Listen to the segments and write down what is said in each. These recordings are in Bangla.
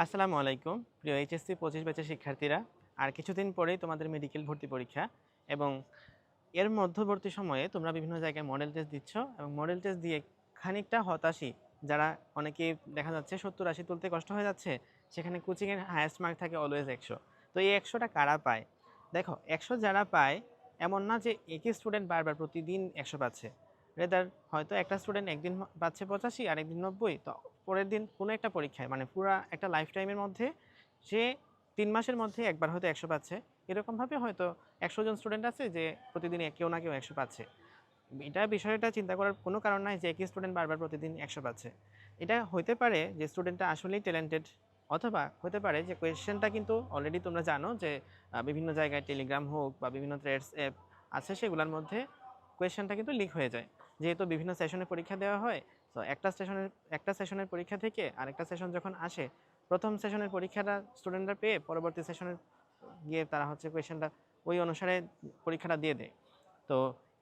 আসসালামু আলাইকুম। প্রিয় এইচএসসি পঁচিশ ব্যাচের শিক্ষার্থীরা, আর কিছুদিন পরেই তোমাদের মেডিকেল ভর্তি পরীক্ষা এবং এর মধ্যবর্তী সময়ে তোমরা বিভিন্ন জায়গায় মডেল টেস্ট দিচ্ছ এবং মডেল টেস্ট দিয়ে খানিকটা হতাশি যারা অনেকে দেখা যাচ্ছে সত্তর আশি তুলতে কষ্ট হয়ে যাচ্ছে, সেখানে কোচিংয়ের হায়েস্ট মার্ক থাকে অলওয়েজ একশো। তো এই একশোটা কারা পায়? দেখো, একশো যারা পায়, এমন না যে একই স্টুডেন্ট বারবার প্রতিদিন একশো পাচ্ছে। রেদার হয়তো একটা স্টুডেন্ট একদিন পাচ্ছে পঁচাশি আর একদিন নব্বই। তো পরের দিন কোনো একটা পরীক্ষায় মানে পুরা একটা লাইফ টাইমের মধ্যে সে তিন মাসের মধ্যে একবার হয়তো একশো পাচ্ছে। এরকমভাবে হয়তো একশো জন স্টুডেন্ট আছে যে প্রতিদিন কেউ না কেউ একশো পাচ্ছে। এটা বিষয়টা চিন্তা করার কোনো কারণ নাই যে একই স্টুডেন্ট বারবার প্রতিদিন একশো পাচ্ছে। এটা হতে পারে যে স্টুডেন্টটা আসলেই ট্যালেন্টেড অথবা হতে পারে যে কোয়েশ্চেনটা কিন্তু অলরেডি তোমরা জানো যে বিভিন্ন জায়গায় টেলিগ্রাম হোক বা বিভিন্ন থ্রেডস অ্যাপ আছে সেগুলোর মধ্যে কোয়েশ্চেনটা কিন্তু লিক হয়ে যায়। যেহেতু বিভিন্ন সেশনে পরীক্ষা দেওয়া হয় তো একটা সেশনের একটা সেশনের পরীক্ষা থেকে আরেকটা সেশন যখন আসে, প্রথম সেশনের পরীক্ষাটা স্টুডেন্টরা পেয়ে পরবর্তী সেশনের গিয়ে তারা হচ্ছে কোয়েশ্চেনটা ওই অনুসারে পরীক্ষাটা দিয়ে দেয়। তো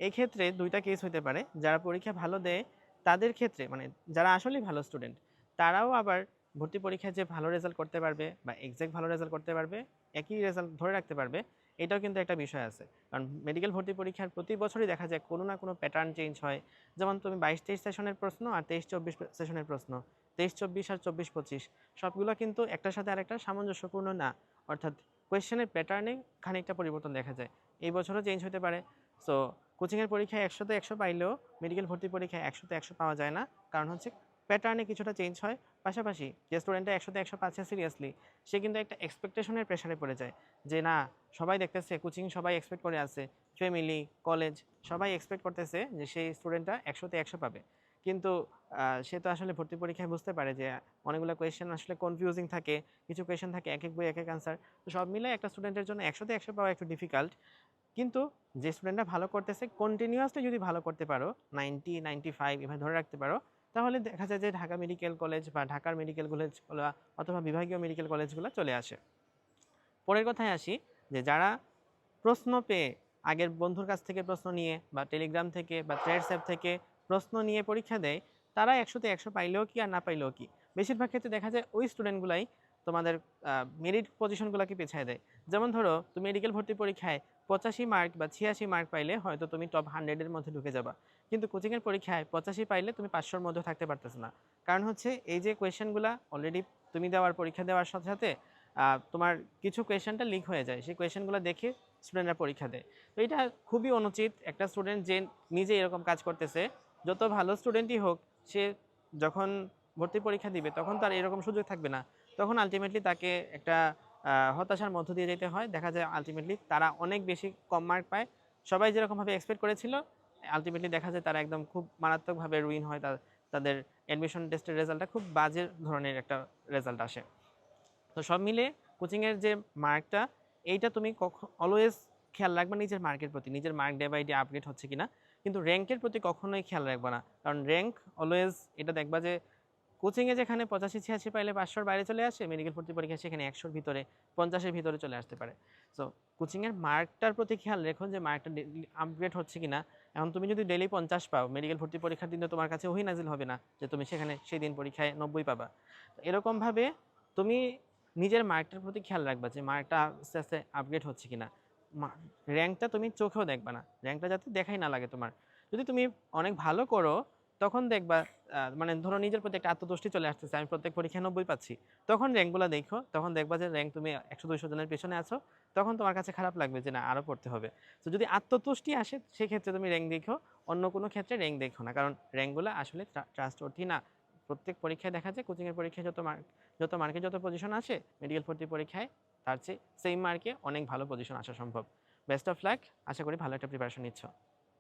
এই ক্ষেত্রে দুইটা কেস হতে পারে, যারা পরীক্ষা ভালো দেয় তাদের ক্ষেত্রে মানে যারা আসলেই ভালো স্টুডেন্ট তারাও আবার ভর্তি পরীক্ষায় যে ভালো রেজাল্ট করতে পারবে বা এক্সাক্ট ভালো রেজাল্ট করতে পারবে, একই রেজাল্ট ধরে রাখতে পারবে এটাও কিন্তু একটা বিষয় আছে। কারণ মেডিকেল ভর্তি পরীক্ষার প্রতি বছরই দেখা যায় কোনো না কোনো প্যাটার্ন চেঞ্জ হয়। যেমন তুমি বাইশ তেইশ সেশনের প্রশ্ন আর তেইশ চব্বিশ সেশনের প্রশ্ন। তেইশ, চব্বিশ আর চব্বিশ, পঁচিশ। সবগুলো কিন্তু একটার সাথে আরেকটা সামঞ্জস্যপূর্ণ না। অর্থাৎ কোয়েশ্চেনের প্যাটার্নে খানিকটা পরিবর্তন দেখা যায়। এই বছরও চেঞ্জ হতে পারে। সো কোচিংয়ের পরীক্ষায় একশোতে একশো পাইলেও মেডিকেল ভর্তি পরীক্ষায় একশোতে একশো পাওয়া যায় না। কারণ হচ্ছে প্যাটার্নে কিছুটা চেঞ্জ হয়। পাশাপাশি যে স্টুডেন্টটা একশোতে একশো পাচ্ছে সিরিয়াসলি সে কিন্তু একটা এক্সপেকটেশনের প্রেশারে পড়ে যায় যে না, সবাই দেখতেছে কোচিং সবাই এক্সপেক্ট করে আছে ফ্যামিলি কলেজ সবাই এক্সপেক্ট করতেছে যে সেই স্টুডেন্টটা একশোতে একশো পাবে। কিন্তু সে তো আসলে ভর্তি পরীক্ষায় বুঝতে পারে যে অনেকগুলো কোয়েশ্চেন আসলে কনফিউজিং থাকে, কিছু কোয়েশ্চেন থাকে, এক এক বই, এক এক আনসার তো সব মিলে একটা স্টুডেন্টের জন্য একশোতে একশো পাওয়া একটু ডিফিকাল্ট কিন্তু যে স্টুডেন্টরা ভালো করতেছে কন্টিনিউয়াসলি যদি ভালো করতে পারো নাইনটি নাইনটি ফাইভ এভাবে ধরে রাখতে পারো তাহলে দেখা যায় যে ঢাকা মেডিকেল কলেজ বা ঢাকার মেডিকেল কলেজগুলো অথবা বিভাগীয় মেডিকেল কলেজগুলো চলে আসে। পরের কথায় আসি যে যারা প্রশ্ন পেয়ে আগের বন্ধুর কাছ থেকে প্রশ্ন নিয়ে বা টেলিগ্রাম থেকে বা হোয়াটসঅ্যাপ অ্যাপ থেকে প্রশ্ন নিয়ে পরীক্ষা দেয়, তারা একশোতে একশো পাইলেও কি আর না পাইলেও কি? বেশিরভাগ ক্ষেত্রে দেখা যায় ওই স্টুডেন্টগুলাই তোমাদের মেরিট পজিশনগুলোকে পেছায় দেয়। যেমন ধরো, তুমি মেডিকেল ভর্তি পরীক্ষায় পঁচাশি মার্ক বা ছিয়াশি মার্ক পাইলে হয়তো তুমি টপ হান্ড্রেডের মধ্যে ঢুকে যাবা। কিন্তু কোচিংয়ের পরীক্ষায় পঁচাশি পাইলে তুমি পাঁচশোর মধ্যে থাকতে পারতেছো না। কারণ হচ্ছে, এই যে কোয়েশ্চেনগুলো অলরেডি তুমি দেওয়ার, পরীক্ষা দেওয়ার সাথে সাথে তোমার কিছু কোয়েশ্চেনটা লিক হয়ে যায়। সেই কোয়েশ্চেনগুলো দেখে স্টুডেন্টরা পরীক্ষা দেয়। তো এটা খুবই অনুচিত একটা স্টুডেন্ট যে নিজে এরকম কাজ করতেছে। যত ভালো স্টুডেন্টই হোক, সে যখন ভর্তি পরীক্ষা দিবে, তখন তার এরকম সুযোগ থাকবে না। তখন আলটিমেটলি তাকে একটা হতাশার মধ্য দিয়ে যেতে হয়। দেখা যায় আলটিমেটলি তারা অনেক বেশি কম মার্ক পায়। সবাই যেরকমভাবে এক্সপেক্ট করেছিল আলটিমেটলি দেখা যায় তারা একদম খুব মারাত্মকভাবে রুইন হয় তাদের অ্যাডমিশন টেস্টের রেজাল্টটা খুব বাজে ধরনের একটা রেজাল্ট আসে। তো সব মিলে কোচিংয়ের যে মার্কটা এইটা তুমি কখন অলওয়েজ খেয়াল রাখবে নিজের মার্কের প্রতি। নিজের mark day by day update হচ্ছে কিনা। কিন্তু র্যাঙ্কের প্রতি কখনোই খেয়াল রাখবে না। কারণ র্যাঙ্ক অলওয়েজ এটা দেখবা যে কোচিংয়ে যেখানে পঁচাশি, ছিয়াশি পাইলে পাঁচশোর বাইরে চলে আসে মেডিকেল ভর্তি পরীক্ষা সেখানে একশোর ভিতরে, পঞ্চাশের ভিতরে চলে আসতে পারে। সো কোচিংয়ের মার্কটার প্রতি খেয়াল রেখো যে মার্কটা আপগ্রেড হচ্ছে কিনা। এখন তুমি যদি ডেলি পঞ্চাশ পাও মেডিকেল ভর্তি পরীক্ষার দিনে তোমার কাছে ওই নাজিল হবে না যে তুমি সেখানে সেই দিন পরীক্ষায় নব্বই পাবা। এরকমভাবে তুমি নিজের মার্কটার প্রতি খেয়াল রাখবা যে মার্কটা আস্তে আস্তে আপগ্রেড হচ্ছে কি না র্যাঙ্কটা তুমি চোখেও দেখবা না। র্যাঙ্কটা যাতে দেখাই না লাগে তোমার। যদি তুমি অনেক ভালো করো তখন দেখবা মানে ধরো নিজের প্রতি একটা আত্মতুষ্টি চলে আসতেছে, আমি প্রত্যেক পরীক্ষায় নব্বই পাচ্ছি। তখন র্যাঙ্কগুলো দেখো, তখন দেখবা যে র্যাঙ্ক তুমি একশো দুইশো জনের পেছনে আছো, তখন তোমার কাছে খারাপ লাগবে যে না আরও পড়তে হবে। তো যদি আত্মতুষ্টি আসে, সেক্ষেত্রে তুমি র্যাঙ্ক দেখো, অন্য কোনো ক্ষেত্রে র্যাঙ্ক দেখো না। কারণ র্যাঙ্কগুলো আসলে ট্রাস্টওর্থি না। প্রত্যেক পরীক্ষায় দেখা যায়, কোচিংয়ের পরীক্ষায় যত মার্ক, যত মার্কে যত পজিশন আসে মেডিকেল ভর্তি পরীক্ষায় তার চেয়ে সেম মার্কে অনেক ভালো পজিশন আসা সম্ভব। বেস্ট অফ লাক আশা করি ভালো একটা প্রিপারেশন নিচ্ছ।